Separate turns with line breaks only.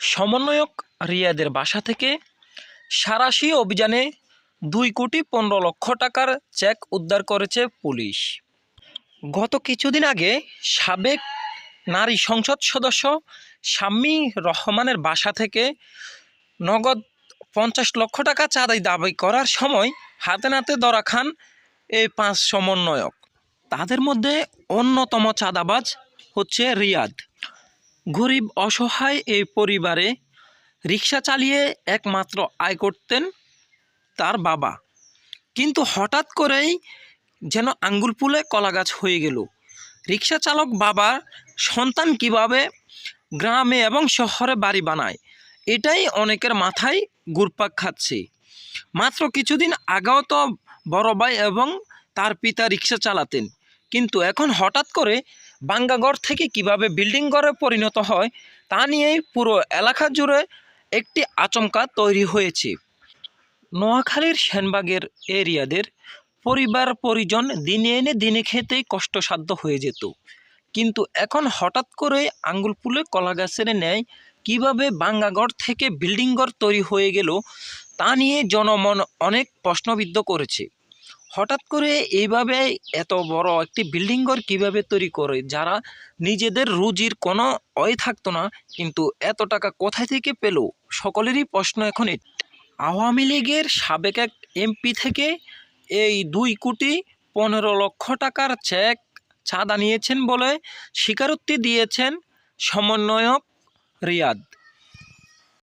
সমন্বয়ক রিয়াদের বাসা থেকে সারাশি অভিযানে দুই কোটি পনেরো লক্ষ টাকার চেক উদ্ধার করেছে পুলিশ। গত কিছুদিন আগে সাবেক নারী সংসদ সদস্য শাম্মী রহমানের বাসা থেকে নগদ পঞ্চাশ লক্ষ টাকা চাঁদাই দাবি করার সময় হাতে নাতে ধরা খান এই পাঁচ সমন্বয়ক। তাদের মধ্যে অন্যতম চাঁদাবাজ হচ্ছে রিয়াদ। গরিব অসহায় এই পরিবারে রিক্সা চালিয়ে একমাত্র আয় করতেন তার বাবা। কিন্তু হঠাৎ করেই যেন আঙ্গুল ফুলে কলাগাছ হয়ে গেল। রিক্সা চালক বাবার সন্তান কীভাবে গ্রামে এবং শহরে বাড়ি বানায়, এটাই অনেকের মাথায় ঘুরপাক খাচ্ছে। মাত্র কিছুদিন আগেও তো বড় ভাই এবং তার পিতা রিক্সা চালাতেন। কিন্তু এখন হঠাৎ করে বাঙ্গাগড় থেকে কীভাবে বিল্ডিং ঘরে পরিণত হয়, তা নিয়েই পুরো এলাকা জুড়ে একটি আচমকা তৈরি হয়েছে। নোয়াখালীর সেনবাগের এরিয়াদের পরিবার পরিজন দিনে এনে দিনে খেতেই কষ্টসাধ্য হয়ে যেত। কিন্তু এখন হঠাৎ করে আঙ্গুল ফুলে কলা গাছের ন্যায় কীভাবে বাঙ্গাগড় থেকে বিল্ডিং ঘর তৈরি হয়ে গেল, তা নিয়ে জনমন অনেক প্রশ্নবিদ্ধ করেছে। হঠাৎ করে এইভাবে এত বড় একটি বিল্ডিং ঘর কীভাবে তৈরি করে, যারা নিজেদের রুজির কোনো অয় থাকতো না, কিন্তু এত টাকা কোথায় থেকে পেল? সকলেরই প্রশ্ন এখন এ- আওয়ামী লীগের সাবেক এক এমপি থেকে এই দুই কোটি পনেরো লক্ষ টাকার চেক চাঁদা নিয়েছেন বলে স্বীকারোক্তি দিয়েছেন সমন্বয়ক রিয়াদ।